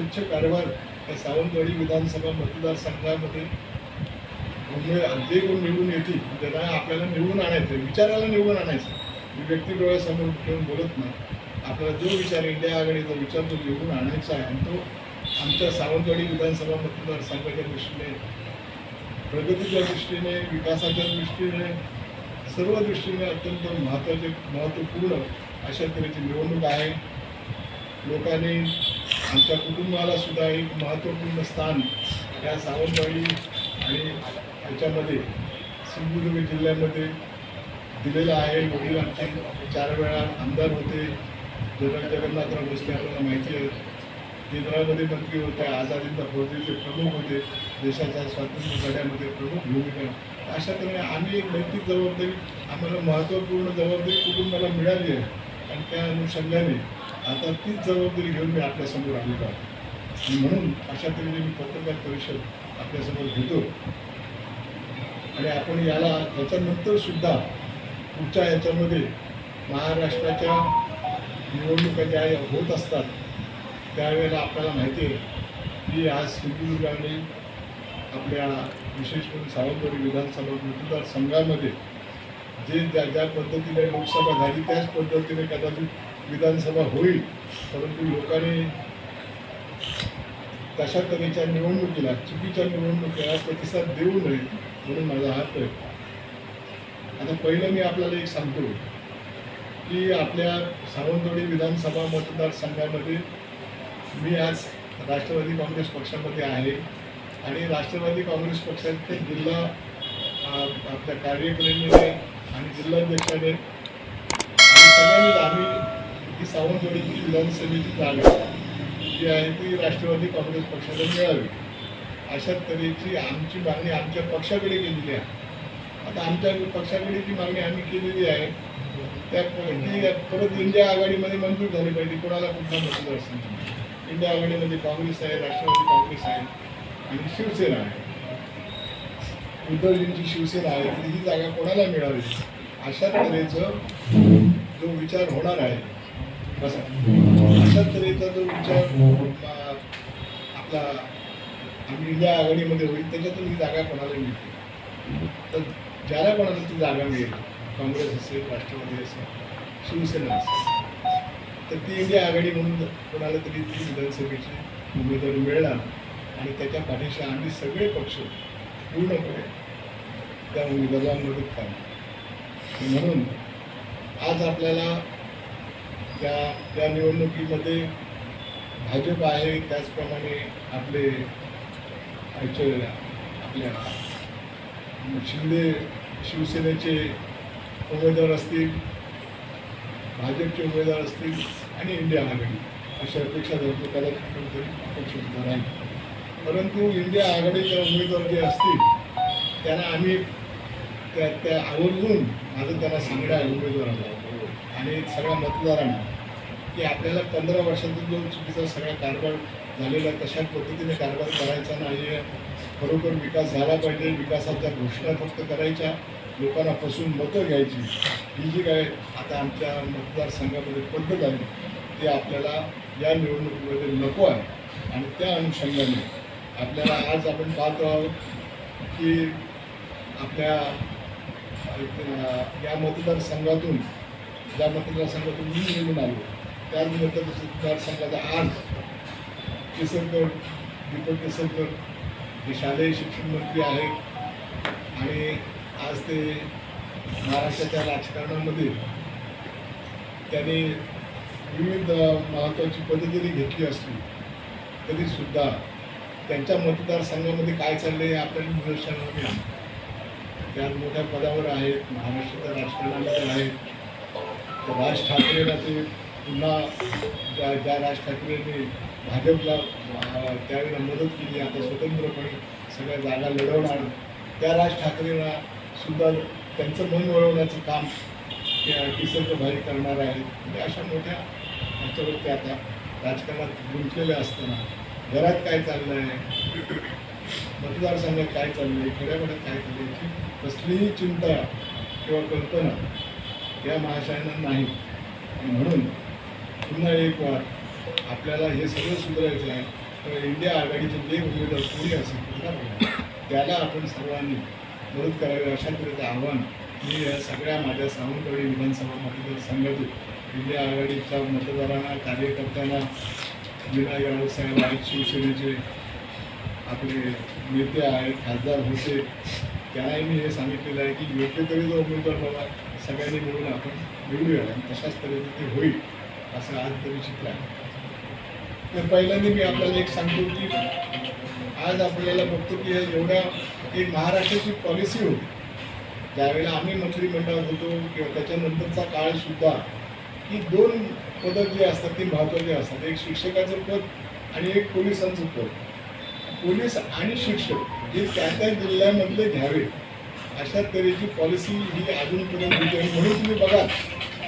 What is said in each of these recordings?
स्वच्छ कारभार या सावंतवाडी विधानसभा मतदारसंघामध्ये म्हणजे जे कोण निवडून येतील त्यांना आपल्याला निवडून आणायचं विचाराला निवडून आणायचं मी व्यक्ती डोळ्यासमोर ठेवून बोलत नाही. आपल्याला जो विचार इंडिया आघाडीचा विचार तो निवडून आणायचा आहे. आणि तो आमच्या सावंतवाडी विधानसभा मतदारसंघाच्या दृष्टीने प्रगतीच्या दृष्टीने विकासाच्या दृष्टीने सर्व दृष्टीने अत्यंत महत्त्वाचे महत्त्वपूर्ण अशा तऱ्हेची निवडणूक आहे. लोकांनी आमच्या कुटुंबाला सुद्धा एक महत्त्वपूर्ण स्थान या सावंतवाडी आणि याच्यामध्ये सिंधुदुर्ग जिल्ह्यामध्ये दिलेलं आहे. वडील आमचे चार वेळा आमदार होते. जनरल जगन्नाथराव भोसले आपल्याला माहिती आहे. केंद्रामध्ये मंत्री होते आझादींदा फौजेचे प्रमुख होते देशाच्या स्वातंत्र्य लढ्यामध्ये प्रमुख भूमिका. अशा तऱ्हेने आम्ही एक नैतिक जबाबदारी आम्हाला महत्त्वपूर्ण जबाबदारी कुटुंबाला मिळाली आहे. आणि त्या अनुषंगाने आता तीच जबाबदारी घेऊन मी आपल्यासमोर आलेलो आहे आणि म्हणून अशा तऱ्हेने मी पत्रकार परिषद आपल्यासमोर घेतो. आणि आपण याला त्याच्यानंतर सुद्धा पुढच्या याच्यामध्ये महाराष्ट्राच्या निवडणुका ज्या होत असतात त्यावेळेला आपल्याला माहिती आहे की आज सिंधुदुर्गाने आपल्या विशेष करून सावंतवाडी विधानसभा मतदारसंघामध्ये जे ज्या ज्या पद्धतीने लोकसभा झाली त्याच पद्धतीने कदाचित विधानसभा होईल परंतु लोकांनी तशा तऱ्हेच्या निवडणुकीला चुकीच्या निवडणुकीला प्रतिसाद देऊ नये म्हणून माझा हात आहे. आता पहिलं मी आपल्याला एक सांगतो की आपल्या सावंतवाडी विधानसभा मतदारसंघामध्ये मी आज राष्ट्रवादी काँग्रेस पक्षामध्ये आहे आणि राष्ट्रवादी काँग्रेस पक्षाचे जिल्हा आपल्या कार्यकारिणीने आणि जिल्हाध्यक्षाने आणि आम्ही ही सावंतवाडीची विधानसभेची जागा जी आहे ती राष्ट्रवादी काँग्रेस पक्षाला मिळावी. अशा तऱ्हेची आमची मागणी आमच्या पक्षाकडे केलेली आहे. आता आमच्या पक्षाकडे जी मागणी आम्ही केलेली आहे त्या ती परत इंडिया आघाडीमध्ये मंजूर झाली पाहिजे कोणाला कुठला मतदारसंघ इंडिया आघाडीमध्ये काँग्रेस आहे राष्ट्रवादी काँग्रेस आहे आणि शिवसेना आहे. उद्धवजींची शिवसेना आहे तर ही जागा कोणाला मिळावी? अशा तऱ्हेचं जो विचार होणार आहे अशा तऱ्हेचा जो विचार आपला आम्ही इंडिया आघाडीमध्ये होईल त्याच्यातून ही जागा कोणाला मिळते तर ज्याला कोणाला ती जागा मिळेल काँग्रेस असेल राष्ट्रवादी असेल शिवसेना असेल. तर ती इंडिया आघाडी म्हणून कोणाला तरी ती विधानसभेची उमेदवारी मिळणार आणि त्याच्या पाठीशी आम्ही सगळे पक्ष पूर्णपणे त्या उमेदवाराला मदत करणार म्हणून आज आपल्याला त्या त्या निवडणुकीमध्ये भाजप आहे त्याचप्रमाणे आपले ह्याचे आपल्या शिंदे शिवसेनेचे उमेदवार असतील भाजपचे उमेदवार असतील आणि इंडिया आघाडी. अशा अपेक्षा धरतो त्याला कोणतरी अपक्ष होणार आहे परंतु इंडिया आघाडीच्या उमेदवार जे असतील त्यांना आम्ही त्या त्या आवर्जून माझं त्याला सांगणं आहे उमेदवाराला आणि सगळ्या मतदारांना की आपल्याला पंधरा वर्षातून जो चुकीचा सगळा कारभार झालेला तशा पद्धतीने कारभार करायचा नाही आहे. खरोखर विकास झाला पाहिजे. विकासाच्या घोषणा फक्त करायच्या. लोकांना फसून मतं घ्यायची. ही जी काय आता आमच्या मतदारसंघामध्ये पद्धत आहे ती आपल्याला या निवडणुकीमध्ये नको आहे. आणि त्या अनुषंगाने आपल्याला आज आपण पाहतो आहोत की आपल्या या मतदारसंघातून ज्या मतदारसंघातून मी निवडून आलो त्याच मतदारसंघाचा आज केसरकर दीपक केसरकर हे शालेय शिक्षण मंत्री आहेत आणि आज ते महाराष्ट्राच्या राजकारणामध्ये त्यांनी विविध महत्त्वाची पदं जरी घेतली असली तरीसुद्धा त्यांच्या मतदारसंघामध्ये काय चाललं आहे आपल्याला निदर्शनामध्ये त्या मोठ्या पदावर आहेत महाराष्ट्राच्या राजकारणामध्ये आहेत. तर राज ठाकरेला ते पुन्हा ज्या ज्या राज ठाकरेंनी भाजपला त्यावेळेला मदत केली आता स्वतंत्रपणे सगळ्या जागा लढवणार त्या राज ठाकरेला सुद्धा त्यांचं मन वळवण्याचं काम त्या किसरकर करणार आहेत. म्हणजे अशा मोठ्या ह्याच्यावरती आता राजकारणात गुंतलेल्या असताना घरात काय चाललं आहे मतदारसंघात काय चाललं आहे खेड्यापाड्यात काय चाललं आहे याची कसलीही चिंता किंवा कल्पना या महाशयांना नाही. म्हणून पुन्हा एक वार आपल्याला हे सगळं सुधारायचं आहे. तर इंडिया आघाडीचे जे उमेदवार कोणी असेल त्याला आपण सर्वांनी मदत करावी अशा तऱ्हेचं आव्हान मी या सगळ्या माझ्या सावंतवाडी विधानसभा मतदारसंघातून इंडिया आघाडीच्या मतदारांना कार्यकर्त्यांना विनायक रावसाहेब आहेत शिवसेनेचे आपले नेते आहेत खासदार होते. त्यांनाही मी हे सांगितलेलं आहे की योग्य तरी जो उमेदवार बाबा सगळ्यांनी मिळून आपण निवडूया आणि तशाच तऱ्हेने ते होईल असं आज तरी चित्र आहे. तर पहिल्यांदा मी आपल्याला एक सांगतो की आज आपल्याला बघतो की एवढ्या एक महाराष्ट्राची पॉलिसी होती. ज्यावेळेला आम्ही मंत्रिमंडळात होतो किंवा त्याच्यानंतरचा काळ सुद्धा की दोन पदं जी असतात ती महत्त्वाची असतात एक शिक्षकाचं पद आणि एक पोलिसांचं पद. पोलीस आणि शिक्षक हे त्या त्या जिल्ह्यामधले घ्यावे. अशा तऱ्हेची पॉलिसी ही अजूनपर्यंत होती आणि म्हणून तुम्ही बघा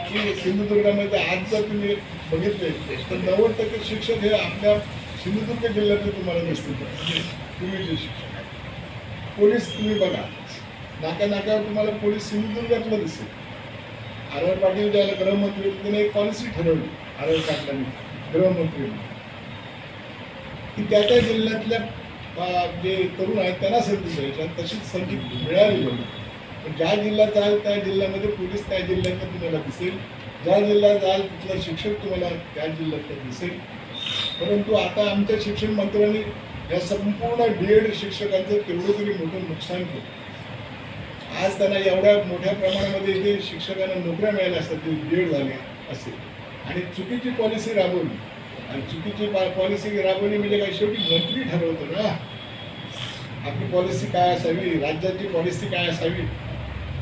की सिंधुदुर्गामध्ये आज जर तुम्ही बघितले तर नव्वद टक्के शिक्षक हे आपल्या सिंधुदुर्ग जिल्ह्यातले तुम्हाला दिसतील. म्हणजे पूर्वीचे शिक्षक पोलीस तुम्ही बघा. नाका नाक्यावर तुम्हाला पोलीस सिंधुदुर्गातलं दिसेल. आर आर पाटील ज्याला गृहमंत्री होते त्याने एक पॉलिसी ठरवली आर आर पाटलांनी गृहमंत्री की त्या त्या जिल्ह्यातल्या जे तरुण आहेत त्यांना संधी द्यायची आणि तशीच संधी मिळाली पाहिजे पण ज्या जिल्ह्यात जाल त्या जिल्ह्यामध्ये पोलीस त्या जिल्ह्यातलं तुम्हाला दिसेल. ज्या जिल्ह्यात जाल तिथलं शिक्षक तुम्हाला त्या जिल्ह्यातलं दिसेल. परंतु आता आमच्या शिक्षण मंत्र्यांनी या संपूर्ण बी एड शिक्षकांचं केवढं तरी मोठं नुकसान केलं. आज त्यांना एवढ्या मोठ्या प्रमाणामध्ये जे शिक्षकांना नोकऱ्या मिळाल्या असतात ते बी एड झाले असेल. आणि चुकीची पॉलिसी राबवली. आणि चुकीची पॉलिसी राबवली म्हणजे काय? शेवटी मंत्री ठरवतो ना. आपली पॉलिसी काय असावी? राज्याची पॉलिसी काय असावी?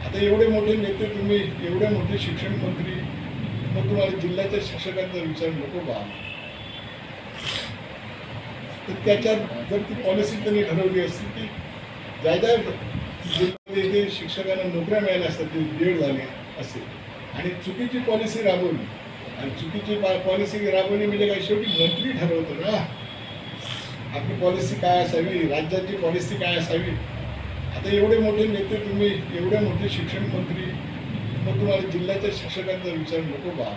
आता एवढे मोठे नेते तुम्ही एवढे मोठे शिक्षण मंत्री मग तुम्हाला जिल्ह्याच्या शिक्षकांचा विचार नको का तर त्याच्यात जर ती पॉलिसी त्यांनी ठरवली असती की ज्या ज्या जिल्ह्यामध्ये शिक्षकांना नोकऱ्या मिळाल्या असतात ते वेळ झाले असेल. आणि चुकीची पॉलिसी राबवली आणि चुकीची पॉलिसी राबवली म्हणजे काय? शेवटी मंत्री ठरवतो ना. आपली पॉलिसी काय असावी? राज्याची पॉलिसी काय असावी? आता एवढे मोठे नेते तुम्ही एवढे मोठे शिक्षण मंत्री मग तुम्हाला जिल्ह्याच्या शिक्षकांचा विचार नको बा.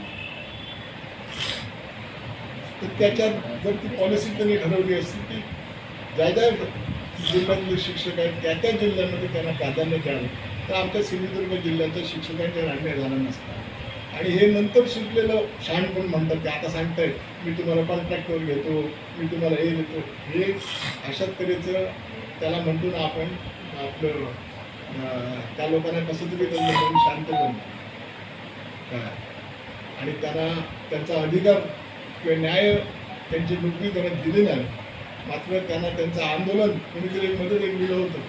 तर त्याच्यात जर ती पॉलिसी त्यांनी ठरवली असती की ज्या ज्या जिल्ह्यातले शिक्षक आहेत त्या त्या जिल्ह्यामध्ये त्यांना प्राधान्य द्यावं. तर आमच्या सिंधुदुर्ग जिल्ह्याच्या शिक्षकांच्या रांगण्या झाला नसता आणि हे नंतर शिकलेलं शहाणपण म्हणतात ते आता सांगताय मी तुम्हाला कॉन्ट्रॅक्टवर घेतो मी तुम्हाला हे देतो. हे अशा तऱ्हेचं त्याला म्हणतो ना आपण आपलं त्या लोकांना कसं तरी त्यांना करून शांत बनतो आणि त्यांना त्यांचा अधिकार किंवा न्याय त्यांची नोकरी त्यांना दिली नाही. मात्र त्यांना त्यांचं आंदोलन कोणीतरी एक मदत एक दिलं होतं.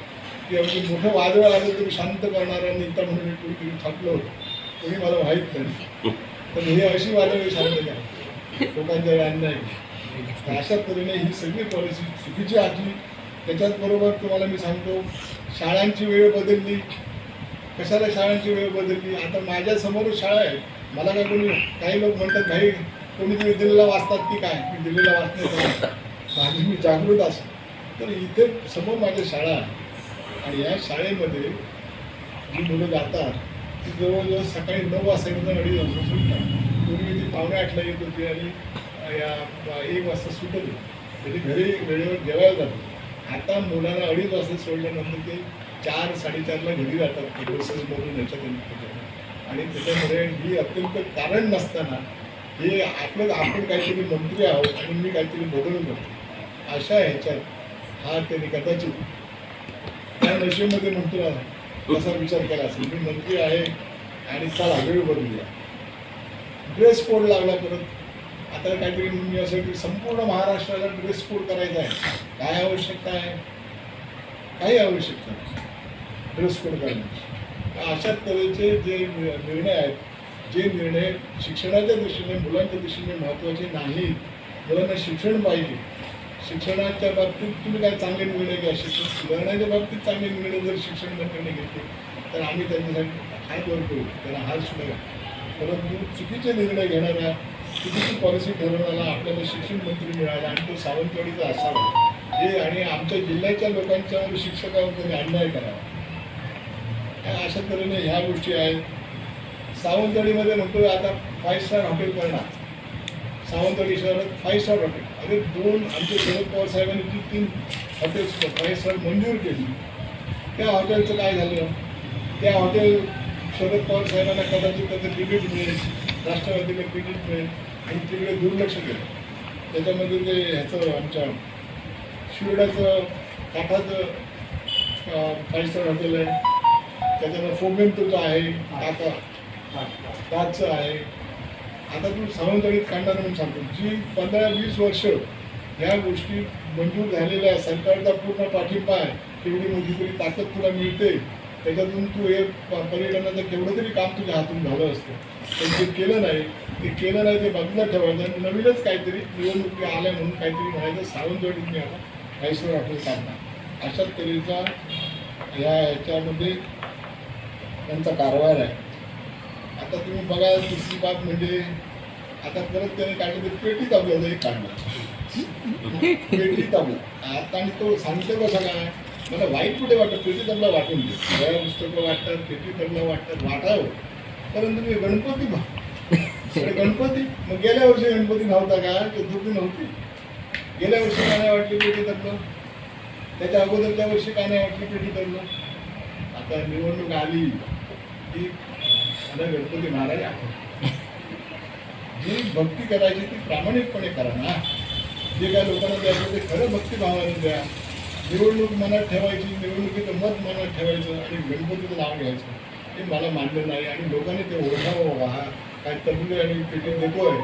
की अगदी मोठं वादळ आलं तरी शांत करणारा नेता म्हणून एक कोणीतरी छापलं होतं. तुम्ही मला माहीत नाही. पण हे अशी वादळ शांत करा लोकांच्या अन्याय नाही अशा तऱ्हेने ही सगळी पॉलिसी चुकीची आखली. त्याच्याच बरोबर तुम्हाला मी सांगतो शाळांची वेळ बदलली. कशाला शाळांची वेळ बदलली? आता माझ्या समोरच शाळा आहे. मला काय कोणी काही लोक म्हणतात काही कोणीतरी दिल्लीला वाचतात की काय? मी दिल्लीला वाचण्याचा माझी मी जागृत असतो तर इथे समोर माझ्या शाळा आहे. आणि या शाळेमध्ये जी मुलं जातात ती जवळजवळ सकाळी नऊ वाजता एकदम अडीच वाजता सुटतात पूर्वी ती पावणे आठला येत होती आणि या एक वाजता सुटत होती म्हणजे घरी वेळेवर जेवायला जातो आता मुलांना अडीच वाजता सोडल्यानंतर ते चार साडेचारला घरी जातात बसेसमधून याच्यात त्याच्यात आणि त्याच्यामध्ये ही अत्यंत कारण नसताना हे आपलं आपण काहीतरी मंत्री आहोत आणि मी काहीतरी बदल करतो. अशा ह्याच्यात हा त्यांनी कदाचित त्या नशेमध्ये म्हणतो असा विचार केला असेल मी मंत्री आहे आणि चला वेळ बदलूया. ड्रेस कोड लागला परत. आता काहीतरी मी असं की संपूर्ण महाराष्ट्राला ड्रेस कोड करायचा आहे. काय आवश्यकता आहे? काही आवश्यकता नाही. ड्रेस कोड करण्याची अशा तऱ्हेचे जे निर्णय आहेत जे निर्णय शिक्षणाच्या दृष्टीने मुलांच्या दृष्टीने महत्त्वाचे नाही मुलांना शिक्षण पाहिजे शिक्षणाच्या बाबतीत तुम्ही काय चांगले निर्णय घ्या? शिक्षण सुधारण्याच्या बाबतीत चांगले निर्णय जर शिक्षण निर्णय घेतले तर आम्ही त्यांच्यासाठी हात वर करू. त्यांना हार सुद्धा परंतु चुकीचे निर्णय घेणाऱ्या चुकीची पॉलिसी ठरवणारा आपल्याला शिक्षण मंत्री मिळाला आणि तो सावंतवाडीचा असावा. हे आणि आमच्या जिल्ह्याच्या लोकांच्यावर शिक्षकावर त्यांनी अन्याय करावा. अशा तऱ्हेने ह्या गोष्टी आहेत. सावंतवाडीमध्ये म्हणतो आता फाईव्ह स्टार हॉटेल करणार. सावंतवाडी शहरात फाईव्ह स्टार हॉटेल अरे दोन आमचे शरद पवार साहेबांनी जी तीन हॉटेल्स फाईव्ह स्टार मंजूर केली. त्या हॉटेलचं काय झालं? त्या हॉटेल शरद पवार साहेबांना कदाचित त्याचं क्रेडिट मिळेल राष्ट्रवादीला क्रेडिट मिळेल आणि तिकडे दुर्लक्ष केलं. त्याच्यामध्ये ते ह्याचं आमच्या शिवड्याचं काठाचं फाईव्ह स्टार हॉटेल आहे. त्याच्यानं फोमेंटोचं आहे टाका ताजचं आहे. आता तू सावंतवाडीत काढणार म्हणून सांगतो. जी पंधरा वीस वर्ष ह्या गोष्टी मंजूर झालेल्या आहे सरकारचा पूर्ण पाठिंबा आहे तेवढी मोठी तरी ताकद तुला मिळते त्याच्यातून तू हे प- पर्यटनाचं केवढं तरी काम तुझ्या हातून झालं असतं. पण ते केलं नाही ते केलं नाही ते बाजूला ठेवायचं आणि नवीनच काहीतरी निवडणुकी आल्या म्हणून काहीतरी म्हणायचं सावंतवाडीत मी आता काहीसर हॉटेल काढणार. अशा तऱ्हेचा या ह्याच्यामध्ये त्यांचा कारभार आहे. आता तुम्ही बघा दुसरी बाब म्हणजे आता परत त्याने काढलं तर पेटी ताबल्याचाही काढलं. पेटी ताबला आता आणि तो सांगतो कसा काय? मला वाईट कुठे वाटतं? पेटी तबला वाटून दे. सगळ्या पुस्तकं वाटतात पेटी तबला वाटतात वाटावं. परंतु मी गणपती पहा गणपती? मग गेल्या वर्षी गणपती नव्हता का? चतुर्थी नव्हती. गेल्या वर्षी काय नाही वाटली पेटी तबलं त्याच्या अगोदरच्या वर्षी काय नाही वाटली पेटी तबलं आता निवडणूक आली. की मला गणपती महाराज आठवतात जी भक्ती करायची ती प्रामाणिकपणे करा ना. जे काय लोकांना द्यायचं ते खरं भक्तीभावाने द्या निवडणूक मनात ठेवायची निवडणुकीचं मत मनात ठेवायचं आणि गणपतीचं नाव घ्यायचं ते मला मान्य नाही आणि लोकांनी ते ओळखावं. बाबा काय तबले आणि पेटी देतोय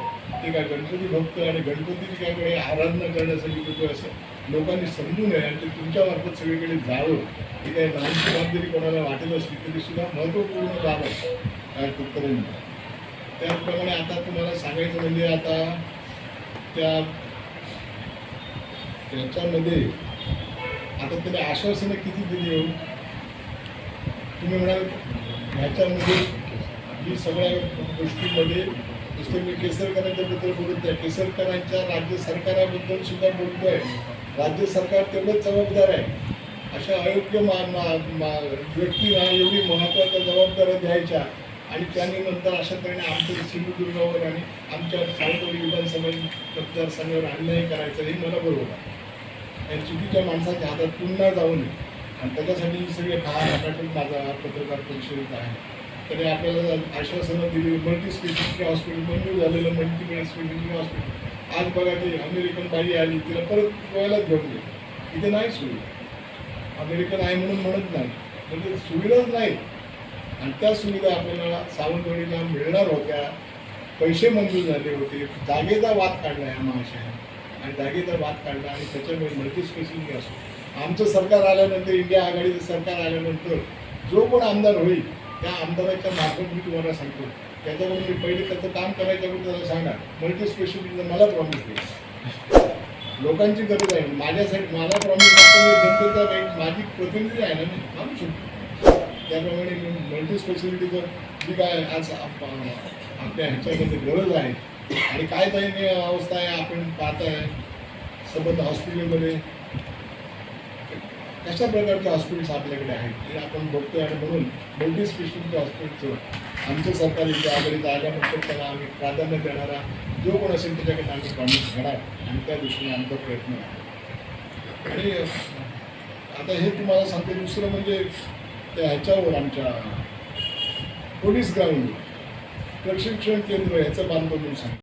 ते काय गणपती भक्त आणि गणपतीची काय कडे आराधना करण्यासाठी देतोय असं लोकांनी समजू नये आणि ते तुमच्यामार्फत सगळीकडे जावं. ही काय लहानशी जबाबदारी कोणाला वाटत असली तरी सुद्धा महत्त्वपूर्ण बाब आहे. काय कुठपर्यंत त्याचप्रमाणे आता तुम्हाला सांगायचं म्हणजे आता त्या त्याच्यामध्ये आता त्याने आश्वासनं किती दिली हो? तुम्ही म्हणाल ह्याच्यामध्ये ही सगळ्या गोष्टीमध्ये नुसतं मी केसरकरांच्याबद्दल बोलत आहे केसरकरांच्या राज्य सरकाराबद्दल सुद्धा बोलतोय. राज्य सरकार तेवढंच जबाबदार आहे. अशा अयोग्य मा मा मा व्यक्तीला एवढी महत्त्वाच्या जबाबदाऱ्या द्यायच्या. आणि त्यांनी नंतर अशा तऱ्हेने आमच्या सिंधुदुर्गावर आणि आमच्या सावंतवाडी विधानसभा मतदारसंघावर अन्याय करायचा हे मला बरोबर आहे आणि चुकीच्या माणसाच्या हातात पुन्हा जाऊ नये आणि त्याच्यासाठी सगळे खा नाटक माझा पत्रकार परिषदेत आहे. तरी आपल्याला आश्वासनं दिली मल्टी स्पेशालिटी हॉस्पिटल मंजूर झालेलं मल्टी स्पेशालिटी हॉस्पिटल आज बघा ते अमेरिकन बाई आली तिला परत गोव्यालाच घेऊन गेली. इथे नाही सुविधा. अमेरिकन आहे म्हणून म्हणत नाही. म्हणजे सुविधाच नाही आणि त्या सुविधा आपल्याला सावंतवाडीला मिळणार होत्या. पैसे मंजूर झाले होते. जागेचा वाद काढला या महाशयाने. आणि जागेचा वाद काढला आणि त्याच्यामुळे मल्टी स्पेशलिटी असो आमचं सरकार आल्यानंतर इंडिया आघाडीचं सरकार आल्यानंतर जो कोण आमदार होईल त्या आमदाराच्या मार्फत मी तुम्हाला सांगतो. त्याच्याकडून मी पहिले त्याचं काम करायच्या त्याला सांगणार. मल्टी स्पेशलिटीचं मला प्रॉमिस देईल. लोकांची गरज आहे. माझ्यासाठी मला प्रॉमिस जनतेचा काही माझी प्रतिनिधी आहे ना मी. मानू शकतो. त्याप्रमाणे मल्टी मल्टी स्पेशलिटीचं जी काय आज आपल्या ह्याच्यामध्ये गरज आहे. आणि काय दयनीय अवस्था आहे आपण पाहताय. संबंध हॉस्पिटलमध्ये कशा प्रकारचे हॉस्पिटल्स आपल्याकडे आहेत ते आपण बघतोय. आणि म्हणून मल्टी स्पेशलिटी हॉस्पिटलचं आमचं सरकार इथे आघाडीत आल्यानंतर त्याला आम्ही प्राधान्य देणारा जो कोण असेल त्याच्याकडे आम्ही प्रॉमिस घडा आणि त्या दृष्टीने आमचा प्रयत्न आहे. आणि आता हे तुम्हाला सांगतो दुसरं म्हणजे त्या ह्याच्यावर आमच्या पोलीस ग्राउंड प्रशिक्षण केंद्र ह्याचं बांधकाम सांगितलं.